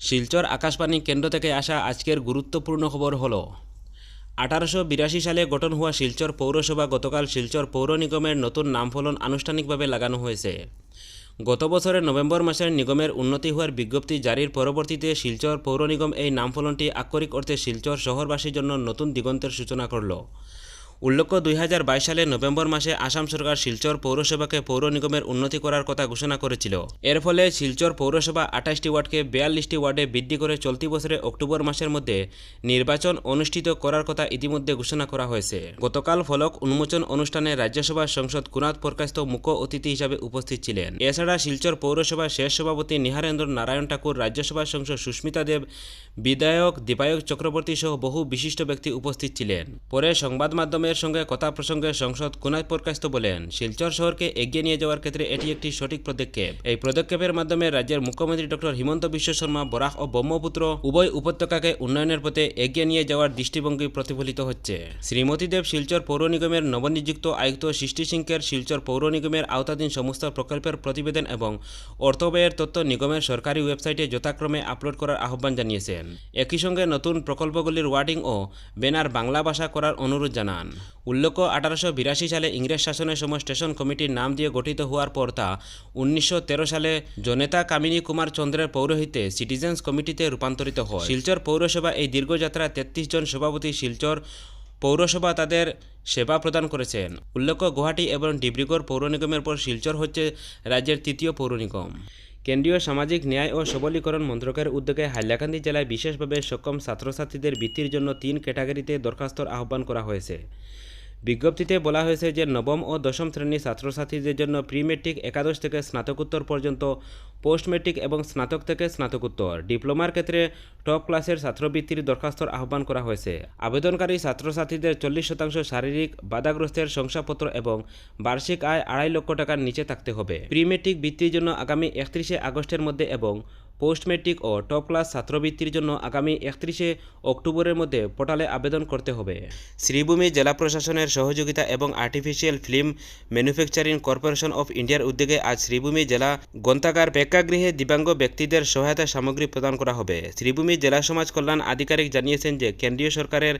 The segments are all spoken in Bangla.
শিলচর আকাশবাণী কেন্দ্র থেকে আসা আজকের গুরুত্বপূর্ণ খবর হলো, আঠারোশো বিরাশি সালে গঠন হওয়া শিলচর পৌরসভা গতকাল শিলচর পৌর নিগমের নতুন নামফলন আনুষ্ঠানিকভাবে লাগানো হয়েছে। গত বছরের নভেম্বর মাসের নিগমের উন্নতি হওয়ার বিজ্ঞপ্তি জারির পরবর্তীতে শিলচর পৌর নিগম এই নামফলনটি আক্ষরিক অর্থে শিলচর শহরবাসীর জন্য নতুন দিগন্তের সূচনা করল। উল্লেখ্য, দুই হাজার বাইশ সালের নভেম্বর মাসে আসাম সরকার শিলচর পৌরসভাকে পৌর নিগমের উন্নতি করার কথা ঘোষণা করেছিল। এর ফলে শিলচর পৌরসভা আঠাশটি ওয়ার্ডকে বিয়াল্লিশটি ওয়ার্ডে বৃদ্ধি করে চলতি বছরে অক্টোবর মাসের মধ্যে নির্বাচন অনুষ্ঠিত করার কথা ইতিমধ্যে ঘোষণা করা হয়েছে। গতকাল ফলক উন্মোচন অনুষ্ঠানে রাজ্যসভার সংসদ কুনাথ প্রকাশিত মুখ্য অতিথি হিসাবে উপস্থিত ছিলেন। এছাড়া শিলচর পৌরসভার শেষ সভাপতি নিহারেন্দ্র নারায়ণ ঠাকুর, রাজ্যসভার সংসদ সুস্মিতা দেব, বিধায়ক দীপায়ক চক্রবর্তী সহ বহু বিশিষ্ট ব্যক্তি উপস্থিত ছিলেন। পরে সংবাদ মাধ্যমের সঙ্গে কথা প্রসঙ্গে সংসদ কুনাথ প্রকাশিত বলেন, শিলচর শহরকে এগিয়ে নিয়ে যাওয়ার ক্ষেত্রে এটি একটি সঠিক পদক্ষেপ। এই পদক্ষেপের মাধ্যমে রাজ্যের মুখ্যমন্ত্রী ডক্টর হিমন্ত বিশ্ব শর্মা, বরাক ও ব্রহ্মপুত্র উভয় উপত্যকাকে উন্নয়নের পথে এগিয়ে নিয়ে যাওয়ার দৃষ্টিভঙ্গি প্রতিফলিত হচ্ছে। শ্রীমতী দেব শিলচর পৌর নিগমের নবনিযুক্ত আয়ুক্ত সৃষ্টি সিংকের শিলচর পৌর নিগমের আওতাধীন সমস্ত প্রকল্পের প্রতিবেদন এবং অর্থ ব্যয়ের তথ্য নিগমের সরকারি ওয়েবসাইটে যথাক্রমে আপলোড করার আহ্বান জানিয়েছেন। একই সঙ্গে নতুন প্রকল্পগুলির ওয়ার্ডিং ও ব্যানার বাংলা ভাষা করার অনুরোধ জানান। উল্লেখ্য, আঠারোশো বিরাশি সালে ইংরেজ শাসনের সময় স্টেশন কমিটির নাম দিয়ে গঠিত হওয়ার পর তা উনিশশো তেরো সালে জনেতা কামিনী কুমার চন্দ্রের পৌরোহিত্যে সিটিজেন্স কমিটিতে রূপান্তরিত হয়। শিলচর পৌরসভা এই দীর্ঘযাত্রায় তেত্রিশ জন সভাপতি শিলচর পৌরসভা তাদের সেবা প্রদান করেছেন। উল্লেখ্য, গুয়াহাটি এবং ডিব্রুগড় পৌর নিগমের পর শিলচর হচ্ছে রাজ্যের তৃতীয় পৌর নিগম। কেন্দ্রীয় সামাজিক ন্যায় ও সবলীকরণ মন্ত্রকের উদ্যোগে হাইলাকান্দি জেলায় বিশেষভাবে সক্ষম ছাত্রছাত্রীদের বৃত্তির জন্য তিন ক্যাটাগরিতে দরখাস্তর আহ্বান করা হয়েছে। বিজ্ঞপ্তিতে বলা হয়েছে যে নবম ও দশম শ্রেণির ছাত্রছাত্রীদের জন্য প্রি মেট্রিক একাদশ থেকে স্নাতকোত্তর পর্যন্ত পোস্ট মেট্রিক এবং স্নাতক থেকে স্নাতকোত্তর। ডিপ্লোমার ক্ষেত্রে টপ ক্লাসের ছাত্রবৃত্তির দরখাস্তর আহ্বান করা হয়েছে। আবেদনকারী ছাত্রছাত্রীদের চল্লিশ শতাংশ শারীরিক বাধাগ্রস্তের শংসাপত্র এবং বার্ষিক আয় আড়াই লক্ষ টাকার নিচে থাকতে হবে। প্রি মেট্রিক বৃত্তির জন্য আগামী একত্রিশে আগস্টের মধ্যে এবং পোস্ট মেট্রিক ও টপ ক্লাস ছাত্রবৃত্তির জন্য আগামী একত্রিশে অক্টোবরের মধ্যে পোর্টালে আবেদন করতে হবে। শ্রীভূমি জেলা প্রশাসনের সহযোগিতা এবং artificial film manufacturing corporation of ইন্ডিয়ার উদ্যোগে আজ শ্রীভূমি জেলা গ্রন্থাগার প্রেক্ষাগৃহে দিব্যাঙ্গ ব্যক্তিদের সহায়তা সামগ্রী প্রদান করা হবে। শ্রীভূমি জেলা সমাজ কল্যাণ আধিকারিক জানিয়েছেন যে কেন্দ্রীয় সরকারের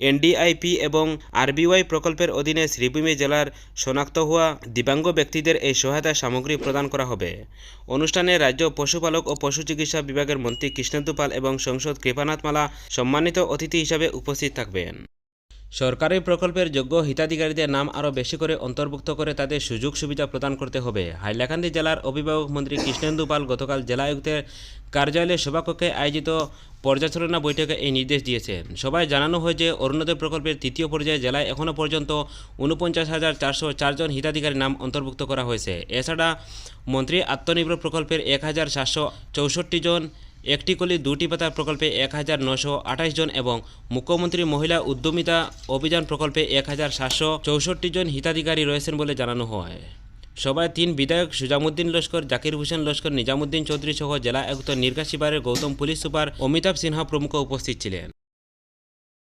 এনডিআইপি এবং আরবিওয়াই প্রকল্পের অধীনে শ্রীভূমি জেলার শনাক্ত হওয়া দিব্যাঙ্গ ব্যক্তিদের এই সহায়তা সামগ্রী প্রদান করা হবে। অনুষ্ঠানে রাজ্য পশুপালক ও পশু চিকিৎসা বিভাগের মন্ত্রী কৃষ্ণেন্দু পাল এবং সংসদ কৃপানাথ মালা সম্মানিত অতিথি হিসাবে উপস্থিত থাকবেন। সরকারি প্রকল্পের যোগ্য হিতাধিকারীদের নাম আরও বেশি করে অন্তর্ভুক্ত করে তাদের সুযোগ সুবিধা প্রদান করতে হবে। হাইলাকান্দি জেলার অভিভাবক মন্ত্রী কৃষ্ণেন্দু পাল গতকাল জেলা আয়ুক্তের কার্যালয়ে সভাকক্ষে আয়োজিত পর্যালোচনা বৈঠকে এই নির্দেশ দিয়েছেন। সবাই জানানো হয় যে অরুণোদয় প্রকল্পের তৃতীয় পর্যায়ে জেলায় এখনও পর্যন্ত উনপঞ্চাশ হাজার চারশো চারজন হিতাধিকারীর নাম অন্তর্ভুক্ত করা হয়েছে। এছাড়া মন্ত্রী আত্মনির্ভর প্রকল্পের এক হাজার সাতশো চৌষট্টি জন একটি কলি দুটি পাতা প্রকল্পে এক হাজার নশো আঠাশ জন এবং মুখ্যমন্ত্রী মহিলা উদ্যমিতা অভিযান প্রকল্পে এক হাজার সাতশো চৌষট্টি জন হিতাধিকারী রয়েছেন বলে জানানো হয়। সভায় তিন বিধায়ক সুজামুদ্দিন লস্কর, জাকির হোসেন লস্কর, নিজামুদ্দিন চৌধুরী সহ জেলা আয়ুক্ত নির্গা শিবারের গৌতম পুলিশ সুপার অমিতাভ সিনহা প্রমুখ উপস্থিত ছিলেন।